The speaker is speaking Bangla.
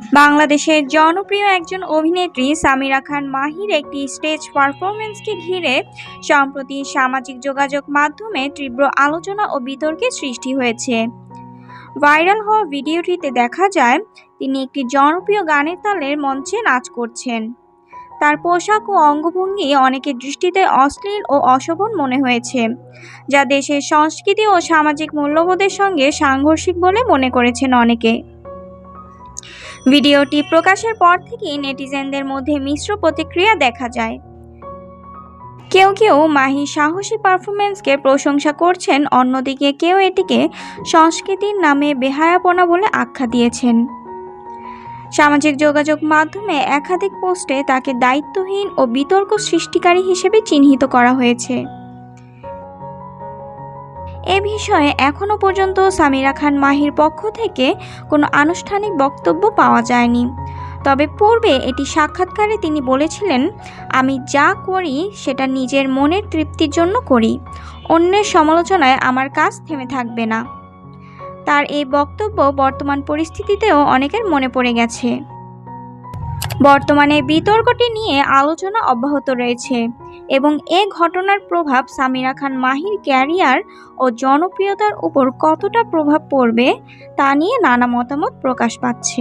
বাংলাদেশের জনপ্রিয় একজন অভিনেত্রী সামিরা খান মাহির একটি স্টেজ পারফরমেন্সকে ঘিরে সম্প্রতি সামাজিক যোগাযোগ মাধ্যমে তীব্র আলোচনা ও বিতর্কের সৃষ্টি হয়েছে। ভাইরাল হওয়া ভিডিওটিতে দেখা যায়, তিনি একটি জনপ্রিয় গানের তালের মঞ্চে নাচ করছেন। তার পোশাক ও অঙ্গভঙ্গি অনেকের দৃষ্টিতে অশ্লীল ও অশোভন মনে হয়েছে, যা দেশের সংস্কৃতি ও সামাজিক মূল্যবোধের সঙ্গে সাংঘর্ষিক বলে মনে করেছেন অনেকে। ভিডিওটি প্রকাশের পর থেকেই নেটিজেনদের মধ্যে মিশ্র প্রতিক্রিয়া দেখা যায়। কেউ কেউ মাহির সাহসী পারফরমেন্সকে প্রশংসা করছেন, অন্যদিকে কেউ এটিকে সংস্কৃতির নামে বেহায়াপনা বলে আখ্যা দিয়েছেন। সামাজিক যোগাযোগ মাধ্যমে একাধিক পোস্টে তাকে দায়িত্বহীন ও বিতর্ক সৃষ্টিকারী হিসেবে চিহ্নিত করা হয়েছে। এ বিষয়ে এখনও পর্যন্ত সামিরা খান মাহির পক্ষ থেকে কোনো আনুষ্ঠানিক বক্তব্য পাওয়া যায়নি। তবে পূর্বে এটি সাক্ষাৎকারে তিনি বলেছিলেন, আমি যা করি, সেটা নিজের মনের তৃপ্তির জন্য করি। অন্যের সমালোচনায় আমার কাজ থেমে থাকবে না। তার এই বক্তব্য বর্তমান পরিস্থিতিতেও অনেকের মনে পড়ে গেছে। বর্তমানে বিতর্কটি নিয়ে আলোচনা অব্যাহত রয়েছে। এবং এ ঘটনার প্রভাব সামিরা খান মাহির ক্যারিয়ার ও জনপ্রিয়তার উপর কতটা প্রভাব পড়বে তা নিয়ে নানা মতামত প্রকাশ পাচ্ছে।